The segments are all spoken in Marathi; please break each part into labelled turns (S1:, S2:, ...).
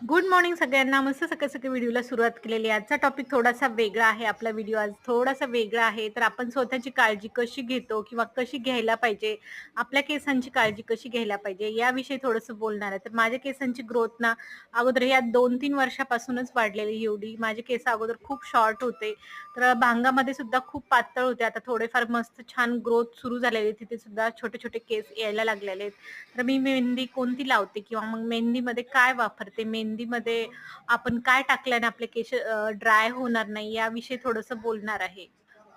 S1: गुड मॉर्निंग सगळ्यांना. मस्त सकाळ सकाळी व्हिडिओला सुरुवात केलेली आहे. आजचा टॉपिक थोडासा वेगळा आहे. आपला व्हिडिओ आज थोडासा वेगळा आहे. तर आपण स्वतःची काळजी कशी घेतो किंवा कशी घ्यायला पाहिजे? आपल्या केसांची काळजी कशी घ्यायला पाहिजे? याविषयी थोडंसं बोलणार आहे. तर माझ्या केसांची ग्रोथ ना अगोदर या दोन तीन वर्षापासूनच वाढलेली एवढी. माझे केस अगोदर खूप शॉर्ट होते. तर भांगामध्ये सुद्धा खूप पातळ होते. आता थोडेफार मस्त छान ग्रोथ सुरू झालेली तिथे सुद्धा छोटे छोटे केस यायला लागलेले आहेत. तर मी मेहंदी कोणती लावते किंवा मग मेहंदीमध्ये काय वापरते? मेहंदीमध्ये आपण काय टाकल्याने आपले केस ड्राय होणार नाही याविषयी थोडंसं बोलणार आहे.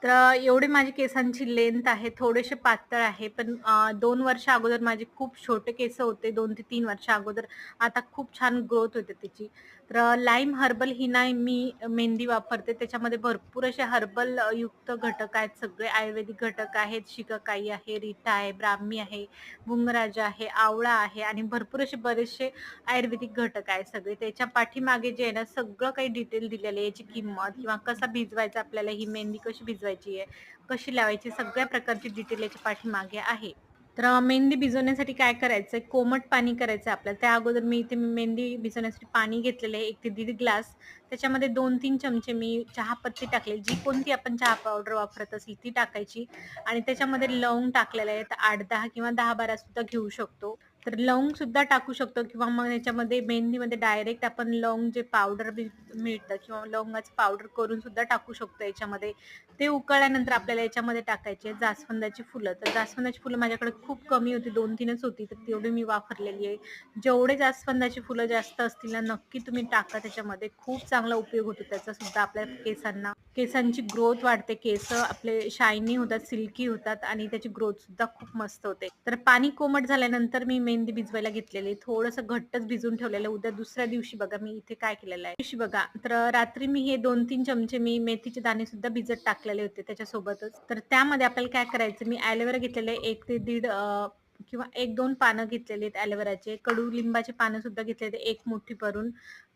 S1: तर एवढी माझी केसांची लेंथ आहे थोडेसे पातळ आहे. पण दोन वर्ष अगोदर माझे खूप छोटे केस होते दोन ते तीन वर्ष अगोदर. आता खूप छान ग्रोथ होते त्याची तर लाईम हर्बल ही नाही मी मेहंदी वापरते. त्याच्यामध्ये भरपूर असे हर्बल युक्त घटक आहेत. सगळे आयुर्वेदिक घटक आहेत. शिकाकाई आहे रीठा आहे ब्राह्मी आहे भुंगराजा आहे आवळा आहे आणि भरपूर असे बरेचसे आयुर्वेदिक घटक आहेत सगळे. त्याच्या पाठीमागे जे आहे ना सगळं काही डिटेल दिलेलं आहे. याची किंमत किंवा कसा भिजवायचा आपल्याला ही मेहंदी कशी भिजवायची आहे कशी लावायची सगळ्या प्रकारची डिटेल याच्या पाठीमागे आहे. तर मेहंदी भिजवण्यासाठी काय करायचं? कोमट पाणी करायचं आपल्याला. त्या अगोदर मी इथे मेहंदी भिजवण्यासाठी पाणी घेतलेलं आहे एक ते दीड ग्लास. त्याच्यामध्ये दोन तीन चमचे मी चहापत्ती टाकले. जी कोणती आपण चहा पावडर वापरत असेल ती टाकायची. आणि त्याच्यामध्ये लवंग टाकलेलं आहे तर आठ दहा किंवा दहा बारा सुद्धा घेऊ शकतो. तर लवंग सुद्धा टाकू शकतो किंवा मग याच्यामध्ये मेहंदीमध्ये डायरेक्ट आपण लवंग जे पावडर मिळतं किंवा लवंगाचं पावडर करून सुद्धा टाकू शकतो याच्यामध्ये. ते उकळल्यानंतर आपल्याला याच्यामध्ये टाकायचे जास्वंदाची फुलं. तर जास्वंदाची फुलं माझ्याकडे खूप कमी होती दोन तीनच होती तर तेवढी मी वापरलेली आहे. जेवढे जास्वंदाची फुलं जास्त असतील ना नक्की तुम्ही टाका त्याच्यामध्ये. खूप चांगला उपयोग होतो त्याचा सुद्धा आपल्या केसांना. केसांची ग्रोथ वाढते केस आपले शायनी होतात सिल्की होतात आणि त्याची ग्रोथ सुद्धा खूप मस्त होते. तर पाणी कोमट झाल्यानंतर मी मेहंदी भिजवायला घेतलेली थोडंसं घट्टच भिजून ठेवलेलं. उद्या दुसऱ्या दिवशी बघा मी इथे काय केलेलं आहे. दिवशी बघा तर रात्री मी हे दोन तीन चमचे मी मेथीचे दाणे सुद्धा भिजत टाकलेले होते त्याच्यासोबतच. तर त्यामध्ये आपल्याला काय करायचं मी ॲलोवेरा घेतलेले एक ते दीड किंवा एक दोन पानं घेतलेली आहेत ॲलोवेराचे कडू लिंबाचे पानं सुद्धा घेतलेले एक मोठी भरून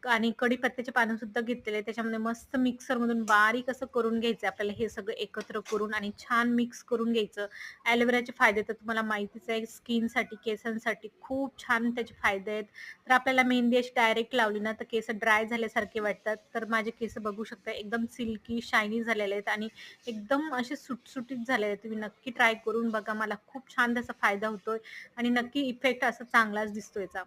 S1: आणि कढीपत्त्याचे पानं सुद्धा घेतलेले त्याच्यामध्ये मस्त मिक्सर मधून बारीक असं करून घ्यायचं आपल्याला हे सगळं एकत्र करून आणि छान मिक्स करून घ्यायचं. ॲलोवेराचे फायदे तर तुम्हाला माहितीच आहे स्किनसाठी केसांसाठी खूप छान त्याचे फायदे आहेत. तर आपल्याला मेहंदी अशी डायरेक्ट लावली ना तर केस ड्राय झाल्यासारखे वाटतात. तर माझे केस बघू शकता एकदम सिल्की शायनी झालेले आहेत आणि एकदम असे सुटसुटीत झालेले आहेत. तुम्ही नक्की ट्राय करून बघा मला खूप छान त्याचा फायदा होतो. दिसतोय आणि नक्की इफेक्ट असा चांगलाच दिसतोयचा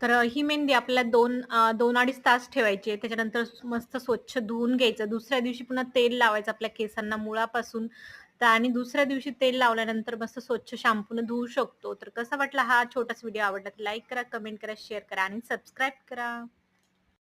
S1: तर ही मेहंदी आपल्याला दोन दोन अडीच तास ठेवायची आहे. त्याच्यानंतर मस्त स्वच्छ धुवून घ्यायचं. दुसऱ्या दिवशी पुन्हा तेल लावायचं आपल्या केसांना मुळापासून. तर आणि दुसऱ्या दिवशी तेल लावल्यानंतर मस्त स्वच्छ शॅम्पून धुवू शकतो. तर कसा वाटला हा छोटासा व्हिडिओ आवडला तर लाईक करा कमेंट करा शेअर करा आणि सबस्क्राईब करा.